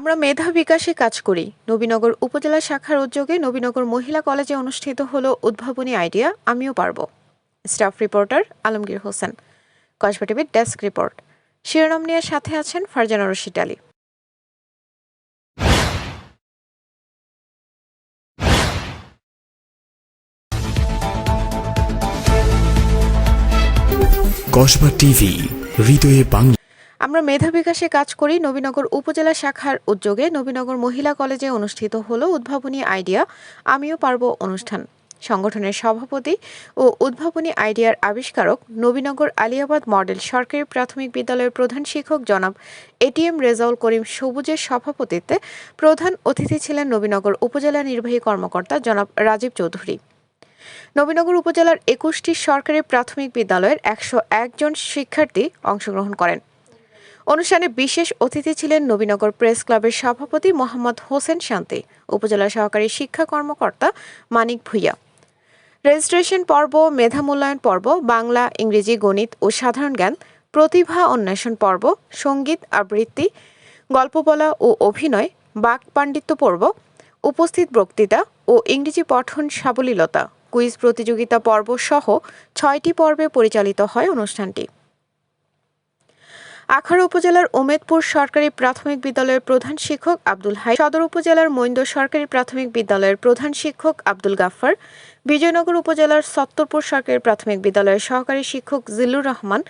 আমরা মেধা বিকাশে কাজ করি। নবীনগর উপজেলা শাখার উদ্যোগে নবীনগর মহিলা কলেজে অনুষ্ঠিত হলো উদ্ভাবনী আইডিয়া, আমিও পারব। Staff reporter Alamgir Hossain. Kasba টিভির ডেস্ক রিপোর্ট। শিরোনাম নিয়ে সাথে আছেন ফারজানা রশিদ আলী। কসবা টিভি, হৃদয়ে বাংলা। আমরা মেধা বিকাশে কাজ করি, নবীনগর উপজেলা শাখার উদ্যোগে নবীনগর মহিলা কলেজে অনুষ্ঠিত হলো উদ্ভাবনী আইডিয়া, আমিও পারব অনুষ্ঠান। সংগঠনের সভাপতি ও উদ্ভাবনী আইডিয়ার আবিষ্কারক নবীনগর আলিয়াবাদ মডেল সরকারি প্রাথমিক বিদ্যালয়ের প্রধান শিক্ষক জনাব এটিএম রেজাউল করিম সবুজের সভাপতিত্বে প্রধান অতিথি ছিলেন নবীনগর উপজেলা নির্বাহী কর্মকর্তা জনাব রাজীব চৌধুরী। নবীনগর উপজেলার একুশটি সরকারি প্রাথমিক বিদ্যালয়ের একশো একজন শিক্ষার্থী অংশগ্রহণ করেন। অনুষ্ঠানে বিশেষ অতিথি ছিলেন নবীনগর প্রেস ক্লাবের সভাপতি মোহাম্মদ হোসেন শান্তি, উপজেলা সহকারী শিক্ষা কর্মকর্তা মানিক ভুইয়া। রেজিস্ট্রেশন পর্ব, মেধা মূল্যায়ন পর্ব, বাংলা, ইংরেজি, গণিত ও সাধারণ জ্ঞান, প্রতিভা অন্বেষণ পর্ব, সংগীত আবৃত্তি, গল্প বলা ও অভিনয়, বাক পাণ্ডিত্য পর্ব, উপস্থিত বক্তৃতা ও ইংরেজি পঠন সাবলীলতা, কুইজ প্রতিযোগিতা পর্ব সহ ছয়টি পর্বে পরিচালিত হয় অনুষ্ঠানটি। আখাড়া উপজেলার ওমেদপুর সরকারি প্রাথমিক বিদ্যালয়ের প্রধান শিক্ষক আব্দুল হাই, সদর উপজেলার মৈন্দ সরকারি প্রাথমিক বিদ্যালয়ের প্রধান শিক্ষক আব্দুল গাফফার, বিজয়নগর উপজেলার সত্তরপুর সরকারি প্রাথমিক বিদ্যালয়ের সহকারী শিক্ষক জিল্লুর রহমান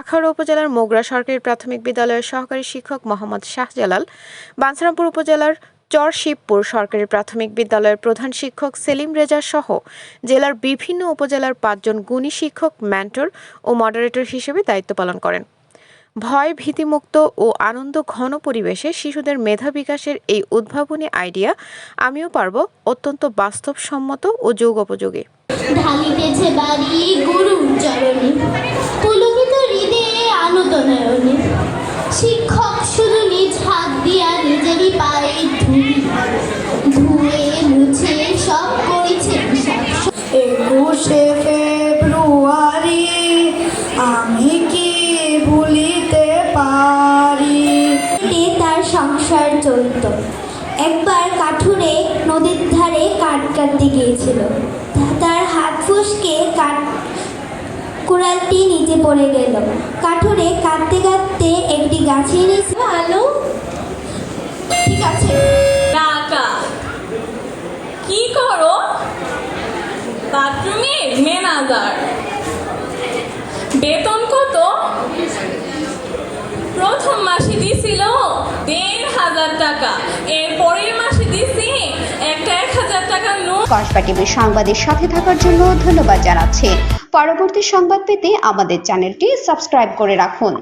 আখাড়া উপজেলার মোগরা সরকারি প্রাথমিক বিদ্যালয়ের সহকারী শিক্ষক মোহাম্মদ শাহজালাল বাঞ্ছারামপুর উপজেলার চর শিবপুর সরকারি প্রাথমিক বিদ্যালয়ের প্রধান শিক্ষক সেলিম রেজা সহ জেলার বিভিন্ন উপজেলার পাঁচজন গুণী শিক্ষক, মেন্টর ও মডারেটর হিসেবে দায়িত্ব পালন করেন। ভয়, ভীতিমুক্ত ও আনন্দ ঘন পরিবেশে শিশুদের মেধা বিকাশের এই উদ্ভাবনী আইডিয়া আমিও পারব অত্যন্ত বাস্তবসম্মত ও যৌগোপযোগী। ঢালিতেছে বাড়ি গুরুর চরণে পুলকিত হৃদে আনন্দনয়নে। শিক্ষক শুধু নিজ হাত দিয়া নিজেরই পায়ে তার সংসার চলত। একবার কাঠুরে নদীর ধারে কাঠ কাটতে গিয়েছিল। তার হাত ফসকে কাঠ কুড়ালটি নিচে পড়ে গেল। কাঠুরে কাঁদতে কাঁদতে একটি গাছে নিচে ভালো ঠিক আছে। টাকা। কি করো? বাথরুমের ম্যানেজার বেতন কত? প্রথম মাসে দিছিল টাকা। এর পরের মাসে দিছি একটা এক হাজার টাকা নোট কসবা টিভির সংবাদের সাথে থাকার জন্য ধন্যবাদ জানাচ্ছি। পরবর্তী সংবাদ পেতে আমাদের চ্যানেলটি সাবস্ক্রাইব করে রাখুন।